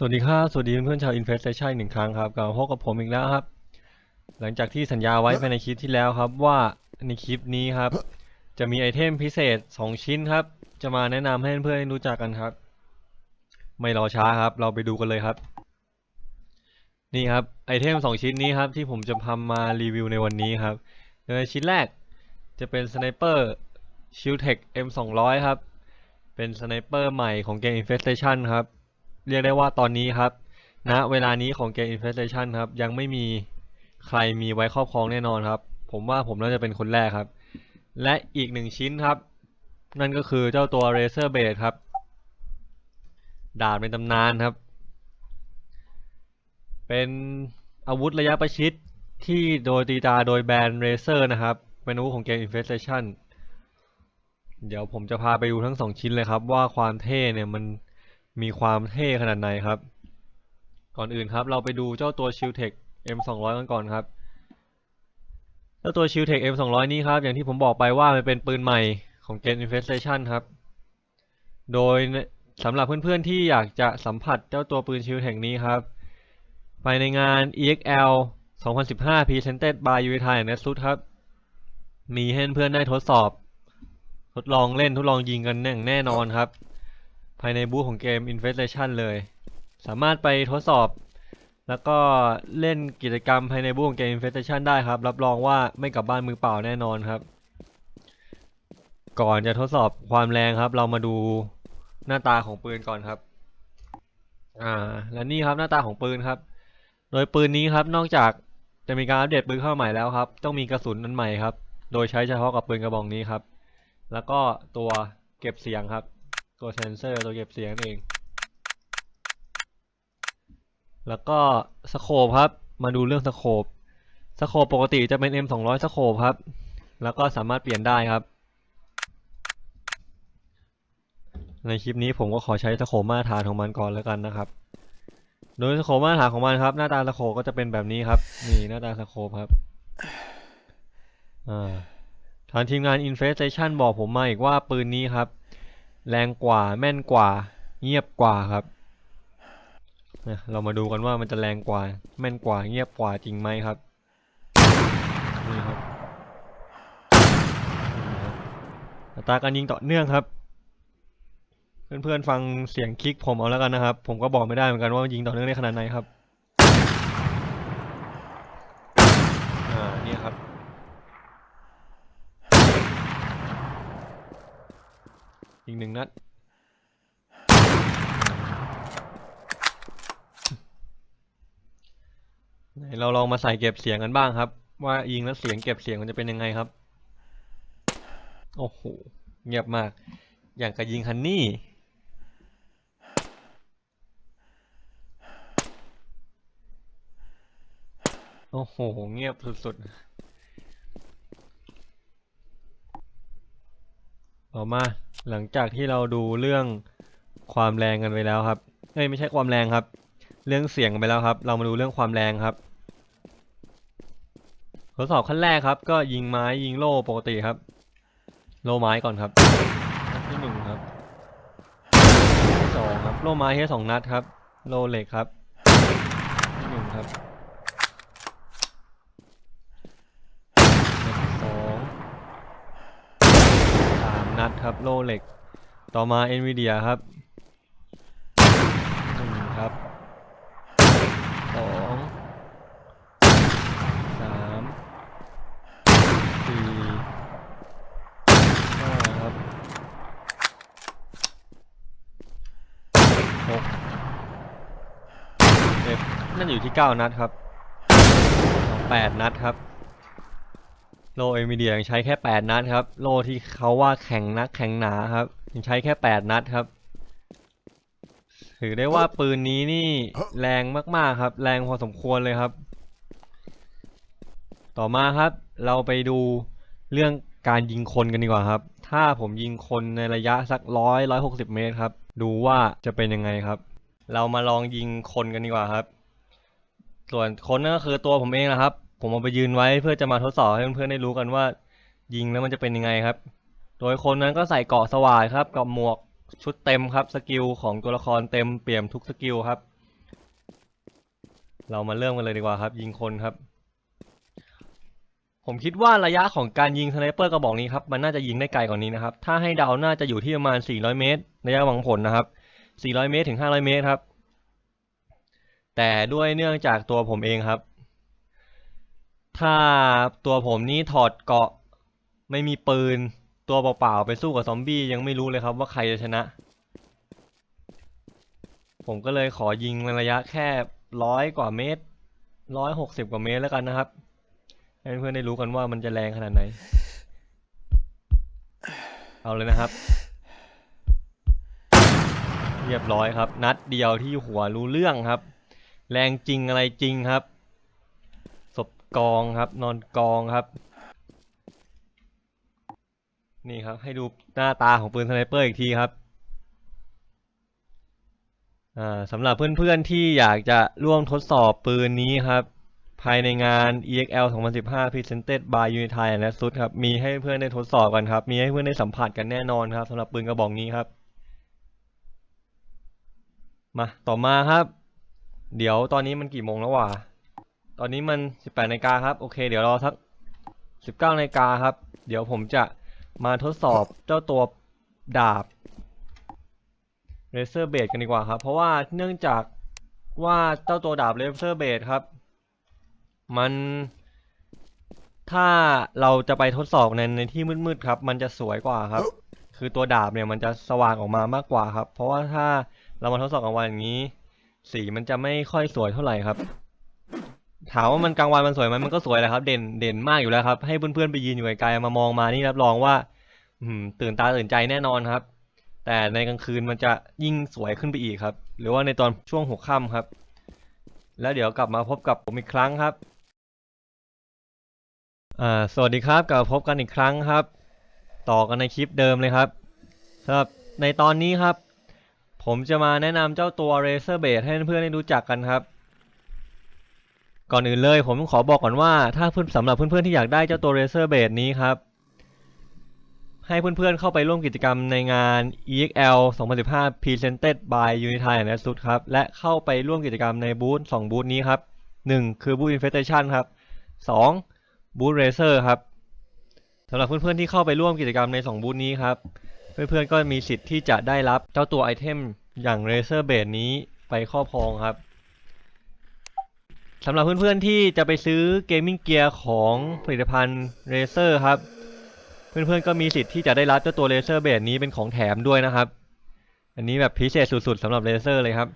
สวัสดีครับ สวัสดีเพื่อนๆชาว Infestation หนึ่งครั้งครับกลับมาพบกับผมอีกแล้วครับ หลังจากที่สัญญาไว้ภายในคลิปที่แล้วครับว่าในคลิปนี้ครับ จะมีไอเทมพิเศษ 2 ชิ้นครับ จะมาแนะนำให้เพื่อนๆได้รู้จักกันครับ ไม่รอช้าครับ เราไปดูกันเลยครับ นี่ครับไอเทม 2 ชิ้นนี้ครับที่ผมจะทำมารีวิวในวันนี้ครับโดยชิ้นแรกจะเป็นสไนเปอร์ Shieldtech M200 ครับ เป็นสไนเปอร์ใหม่ของเกม Infestation ครับ เรียกได้ว่าตอนนี้ครับณเวลานี้ของเกม Infestation ครับ ยังไม่มีใครมีไว้ครอบครองแน่นอนครับ ผมว่าผมน่าจะเป็นคนแรกครับ และอีกหนึ่งชิ้นครับ นั่นก็คือเจ้าตัว Razer Blade ครับ ดาบเป็นตำนานครับ เป็นอาวุธระยะประชิดที่โดยตีตาโดยแบรนด์ Razer นะครับเป็นอาวุธของเกม Infestation เดี๋ยวผมจะพาไปดูทั้งสองชิ้นเลยครับ ว่าความเท่เนี่ยมัน มีความเท่ขนาดไหนครับ ก่อนอื่นครับ เราไปดูเจ้าตัว Shieldtech M200 กันก่อนครับเจ้าตัว Shieldtech M200 นี้ครับ อย่างที่ผมบอกไปว่ามันเป็นปืนใหม่ของ Game Infestation ครับ โดยสำหรับเพื่อนๆที่อยากจะสัมผัสเจ้าตัวปืน Shieldtech นี้ครับ ไปในงาน EXL 2015 Presented by u i t a i n e t s u ครับ มีให้เพื่อนได้ทดสอบ ทดลองเล่นทดลองยิงกันอย่แน่นอนครับ ภายในบูธของเกม Infestation เลย สามารถไปทดสอบ แล้วก็เล่นกิจกรรมภายในบูธของเกม Infestation ได้ครับ รับรองว่าไม่กลับบ้านมือเปล่าแน่นอนครับ ก่อนจะทดสอบความแรงครับ เรามาดูหน้าตาของปืนก่อนครับอ่าและนี่ครับหน้าตาของปืนครับ โดยปืนนี้ครับนอกจากจะมีการอัปเดตปืนเข้าใหม่แล้วครับ ต้องมีกระสุนอันใหม่ครับ โดยใช้เฉพาะกับปืนกระบอกนี้ครับ แล้วก็ตัวเก็บเสียงครับ ตัวเซนเซอร์ตัวเก็บเสียงเอง แล้วก็สโคปครับ มาดูเรื่องสโคปสโคปปกติจะเป็น M200 สโคปครับ แล้วก็สามารถเปลี่ยนได้ครับ ในคลิปนี้ผมก็ขอใช้สโคปมาตรฐานของมันก่อนแล้วกันนะครับ โดยสโคปมาตรฐานของมันครับ หน้าตาสโคปก็จะเป็นแบบนี้ครับ นี่หน้าตาสโคปครับอ่าทางทีมงาน Infestation บอกผมมาอีกว่าปืนนี้ครับ แรงกว่าแม่นกว่า เงียบกว่าครับเรามาดูกันว่ามันจะแรงกว่า แม่นกว่าเงียบกว่าจริงไหมครับนี่ครับนี่ครับอัตราการยิงต่อเนื่องครับ เพื่อนๆฟังเสียงคลิกผมเอาแล้วกันนะครับ ผมก็บอกไม่ได้เหมือนกันว่ายิงต่อเนื่องได้ขนาดไหนครับอ่านี่ครับ อีกหนึ่งนัด ไหนเราลองมาใส่เก็บเสียงกันบ้างครับ ว่ายิงแล้วเสียงเก็บเสียงมันจะเป็นยังไงครับ โอ้โห เงียบมาก อย่างกับยิงฮันนี่โอ้โห เงียบสุดๆ ต่อมา หลังจากที่เราดูเรื่องความแรงกันไปแล้วครับเอ้ยไม่ใช่ความแรงครับ เรื่องเสียงไปแล้วครับ เรามาดูเรื่องความแรงครับ ทดสอบขั้นแรกครับ ก็ยิงไม้ยิงโล่ปกติครับ โล่ไม้ก่อนครับนัดที่หนึ่งครับที่สองครับ โล่ไม้แค่สองนัดครับ โล่เหล็กครับที่หนึ่งครับนัดที่สองสามนั ดครับโลเล็ก ต่อมา NVIDIA ครับหนึ่งครับสองสามสี่ห้าครับหกเจ็ดนั่นอยู่ที่เก้านัดครับแปดนัดครับ โลเอมวีเดียยังใช้แค่ 8 นัดครับ โลที่เขาว่าแข็งนักแข็งหนาครับ ยังใช้แค่ 8 นัดครับ ถือได้ว่าปืนนี้นี่แรงมากๆครับ แรงพอสมควรเลยครับ ต่อมาครับ เราไปดูเรื่องการยิงคนกันดีกว่าครับ ถ้าผมยิงคนในระยะสักร้อยร้อยหกสิบเมตรครับ ดูว่าจะเป็นยังไงครับ เรามาลองยิงคนกันดีกว่าครับ ส่วนคนนั่นก็คือตัวผมเองนะครับ ผมเอาไปยืนไว้เพื่อจะมาทดสอบให้เพื่อนๆได้รู้กันว่า ยิงแล้วมันจะเป็นยังไงครับ โดยคนนั้นก็ใส่เกราะสว่านครับกับหมวกชุดเต็มครับสกิลของตัวละครเต็มเปี่ยมทุกสกิลครับ เรามาเริ่มกันเลยดีกว่าครับ ยิงคนครับ ผมคิดว่าระยะของการยิงสไนเปอร์กระบอกนี้ครับมันน่าจะยิงได้ไกลกว่านี้นะครับ ถ้าให้เดาน่าจะอยู่ที่ประมาณ 400 เมตรระยะหวังผลนะครับ 400 เมตรถึง 500 เมตรครับ แต่ด้วยเนื่องจากตัวผมเองครับ ถ้าตัวผมนี่ถอดเกราะไม่มีปืน ตัวเปล่าๆไปสู้กับซอมบี้ยังไม่รู้เลยครับว่าใครจะชนะ ผมก็เลยขอยิงในระยะแค่ร้อยกว่าเมตรร้อยหกสิบกว่าเมตรแล้วกันนะครับให้เพื่อนๆได้รู้กันว่ามันจะแรงขนาดไหน เอาเลยนะครับ เรียบร้อยครับ นัดเดียวที่หัวรู้เรื่องครับ แรงจริงอะไรจริงครับ กองครับ นอนกองครับ นี่ครับ ให้ดูหน้าตาของปืนสไนเปอร์อีกทีครับสำหรับเพื่อนๆที่อยากจะร่วมทดสอบปืนนี้ครับ ภายในงาน EXL 2015 Presented by Unity และซุดครับ มีให้เพื่อนได้ทดสอบกันครับ มีให้เพื่อนได้สัมผัสกันแน่นอนครับสำหรับปืนกระบอกนี้ครับ มาต่อมาครับ เดี๋ยวตอนนี้มันกี่โมงแล้ววะ ตอนนี้มัน 18นาฬิกาครับ โอเค เดี๋ยวรอสัก 19นาฬิกาครับ เดี๋ยวผมจะมาทดสอบเจ้าตัวดาบ Razer Blade กันดีกว่าครับ เพราะว่าเนื่องจากว่าเจ้าตัวดาบ Razer Blade ครับ มันถ้าเราจะไปทดสอบในในที่มืดๆครับ มันจะสวยกว่าครับ คือตัวดาบเนี่ยมันจะสว่างออกมามากกว่าครับ เพราะว่าถ้าเรามาทดสอบกลางวันอย่างนี้ สีมันจะไม่ค่อยสวยเท่าไหร่ครับ ถามว่ามันกลางวันมันสวยไหมมันก็สวยแหละครับ เด่นเด่นมากอยู่แล้วครับ ให้เพื่อนๆไปยืนอยู่ไกลๆมามองมานี่รับรองว่า อืมตื่นตาตื่นใจแน่นอนครับ แต่ในกลางคืนมันจะยิ่งสวยขึ้นไปอีกครับ หรือว่าในตอนช่วงหัวค่ำครับ แล้วเดี๋ยวกลับมาพบกับผมอีกครั้งครับอ่าสวัสดีครับกลับมาพบกันอีกครั้งครับ ต่อกันในคลิปเดิมเลยครับสำหรับในตอนนี้ครับ ผมจะมาแนะนำเจ้าตัว Razer Blade ให้เพื่อนๆได้รู้จักกันครับ ก่อนอื่นเลยผมขอบอกก่อนว่าถ้าเพื่อนสำหรับเพื่อนๆที่อยากได้เจ้าตัว Razer Blade นี้ครับ ให้เพื่อนๆเข้าไปร่วมกิจกรรมในงาน EXL 2015 Presented by Unity and Asus ครับและเข้าไปร่วมกิจกรรมในบูธ2บูธนี้ครับ 1 คือบูธ Infestation ครับ 2 บูธ Razer ครับสำหรับเพื่อนๆที่เข้าไปร่วมกิจกรรมใน 2 บูธนี้ครับ เพื่อนๆก็มีสิทธิ์ที่จะได้รับเจ้าตัวไอเทมอย่าง Razer b a d e นี้ไปครอบครองครับ สำหรับเพื่อนๆที่จะไปซื้อเกมมิ่งเกียร์ของผลิตภัณฑ์ Razer ครับ เพื่อนๆก็มีสิทธิ์ที่จะได้รับเจ้าตัว Razer Blade นี้เป็นของแถมด้วยนะครับ อันนี้แบบพิเศษสุดๆสำหรับ Razer เลยครับ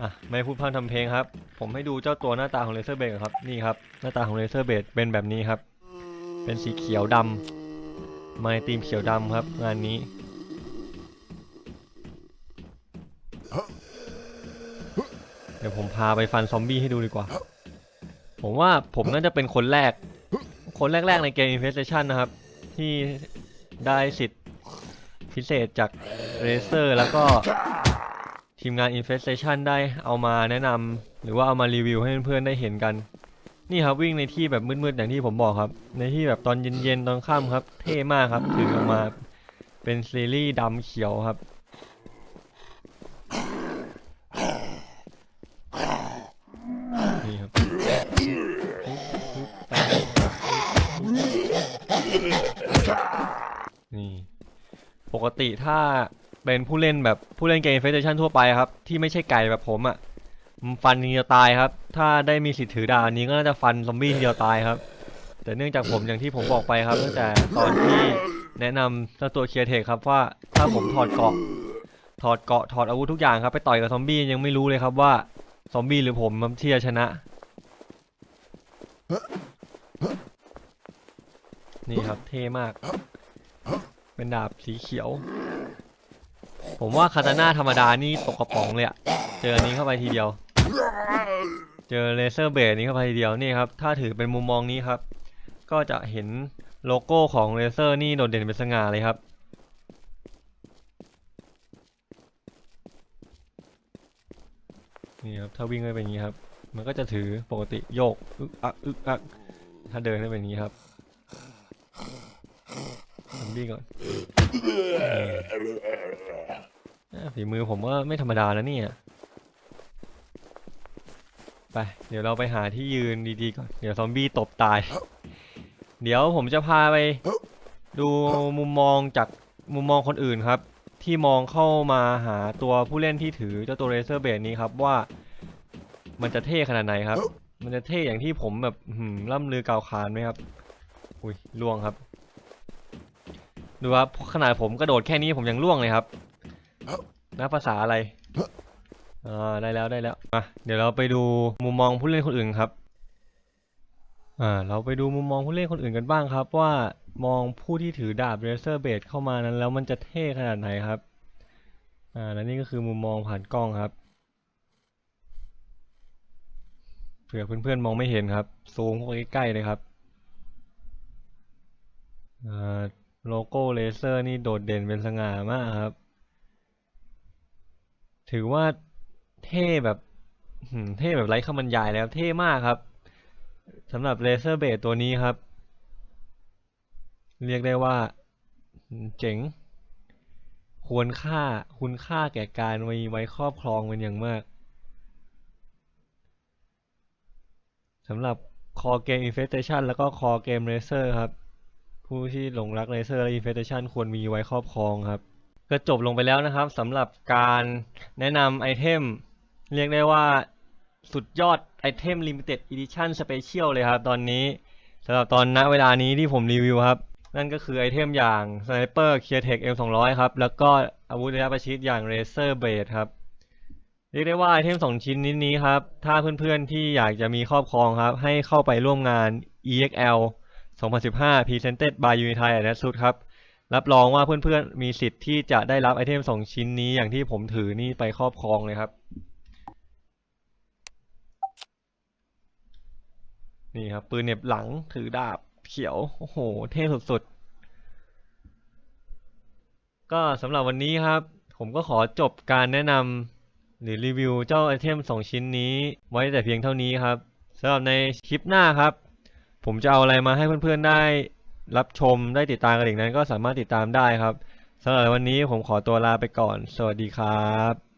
อะไม่พูดพร่ำทำเพลงครับ ผมให้ดูเจ้าตัวหน้าตาของ Razer Blade ก่อนครับนี่ครับหน้าตาของ Razer Blade เป็นแบบนี้ครับ เป็นสีเขียวดำไมาในธีมเขียวดำครับ งานนี้ ดี๋ยวผมพาไปฟันซอมบี้ให้ดูดีกว่า ผมว่าผมน่าจะเป็นคนแรก คนแรก ๆ ในเกม Infestation นะครับ ที่ได้สิทธิ์พิเศษจาก Razer แล้วก็ทีมงาน Infestation ได้เอามาแนะนำหรือว่าเอามารีวิวให้เพื่อนๆได้เห็นกัน นี่ครับวิ่งในที่แบบมืดๆอย่างที่ผมบอกครับ ในที่แบบตอนเย็นๆตอนค่ำครับ เท่มากครับ ถือออกมาเป็นซีรีส์ดำเขียวครับ นี่ครับ นี่ ปกติถ้าเป็นผู้เล่นแบบผู้เล่นเกม PlayStation ทั่วไปครับ ที่ไม่ใช่ไก่แบบผมอะ่ะมันฟันทีเดียวตายครับ ถ้าได้มีสิทธิ์ถือดาบนี้ก็น่าจะฟันซอมบี้ทีเดียวตายครับ แต่เนื่องจากผมอย่างที่ผมบอกไปครับตั้งแต่ตอนที่แนะนำเจ้าตัวเคียร์เทคครับว่าถ้าผมถอดเกาะถอดเกาะถอดอาวุธทุกอย่างครับ ไปต่อยกับซอมบี้ยังไม่รู้เลยครับว่าซอมบี้หรือผมที่จะชนะ นี่ครับเท่มาก เป็นดาบสีเขียว ผมว่าคาตาน่าธรรมดานี่ตกกระป๋องเลยอะเจออันนี้เข้าไปทีเดียว เจอเลเซอร์เบสนี้เข้าไปทีเดียวนี่ครับ ถ้าถือเป็นมุมมองนี้ครับ ก็จะเห็นโลโก้ของเลเซอร์นี่โดดเด่นเป็นสง่าเลยครับนี่ครับถ้าวิ่งก็เป็นอย่างนี้ครับ มันก็จะถือปกติโยกอึกอักอึกอักถ้าเดินก็เป็นอย่างนี้ครับ บี้ก่อนอะฝีมือผมว่าไม่ธรรมดานะเนี่ย ไป เดี๋ยวเราไปหาที่ยืนดีๆก่อน เดี๋ยวซอมบี้ตบตาย เดี๋ยวผมจะพาไป ดูมุมมองจากมุมมองคนอื่นครับ ที่มองเข้ามาหาตัวผู้เล่นที่ถือเจ้าตัวเรเซอร์เบดนี้ครับว่า มันจะเท่ขนาดไหนครับ มันจะเท่อย่างที่ผมแบบอื้อหือล่ำลือกล่าวขานไหมครับ อุ้ยล่วงครับ ดูครับขนาดผมกระโดดแค่นี้ผมยังล่วงเลยครับนับภาษาอะไรอ่าได้แล้วได้แล้วมาเดี๋ยวเราไปดูมุมมองผู้เล่นคนอื่นครับอ่าเราไปดูมุมมองผู้เล่นคนอื่นกันบ้างครับ ว่ามองผู้ที่ถือดาบเรเซอร์เบดเข้ามานั้น แล้วมันจะเท่ขนาดไหนครับอ่าและนี่ก็คือมุมมองผ่านกล้องครับเผื่อเพื่อนๆมองไม่เห็นครับ ซูมเข้าไปใกล้ๆเลยครับอ่า โลโก้เลเซอร์นี่โดดเด่นเป็นสง่ามากครับ ถือว่าเท่แบบเท่แบบไร้คำบรรยายเลยครับเท่มากครับสำหรับเลเซอร์เบดตัวนี้ครับ เรียกได้ว่าเจ๋ง ควรค่าคุณค่าแก่การมีไว้ครอบครองเป็นอย่างมากสำหรับคอเกม Infestation แล้วก็คอเกม Racer ครับ ผู้ที่หลงรัก Racer และ Infestation ควรมีไว้ครอบครองครับ ก็จบลงไปแล้วนะครับสำหรับการแนะนำไอเทม เรียกได้ว่าสุดยอดไอเทม Limited Edition Special เลยครับ ตอนนี้สำหรับตอนณเวลานี้ที่ผมรีวิวครับ นั่นก็คือไอเทมอย่าง Sniper Cleartech M200 ครับ แล้วก็อาวุธระยะประชิดอย่าง Racer Blade ครับ เรียกได้ว่าไอเทมสองชิ้นนี้นี้ครับ ถ้าเพื่อนๆที่อยากจะมีครอบครองครับ ให้เข้าไปร่วมงาน EXL 2015 Presented by Unitai and Asus ครับ รับรองว่าเพื่อนๆ มีสิทธิ์ที่จะได้รับไอเทมสองชิ้นนี้อย่างที่ผมถือนี่ไปครอบครองเลยครับ นี่ครับ ปืนเน็บหลังถือดาบเขียว โอ้โห เท่สุดๆ ก็สำหรับวันนี้ครับ ผมก็ขอจบการแนะนำหรือรีวิวเจ้าไอเทมสองชิ้นนี้ไว้แต่เพียงเท่านี้ครับสำหรับในคลิปหน้าครับ ผมจะเอาอะไรมาให้เพื่อนๆได้รับชมได้ติดตามกันอีกนั้น ก็สามารถติดตามได้ครับสำหรับวันนี้ผมขอตัวลาไปก่อน สวัสดีครับ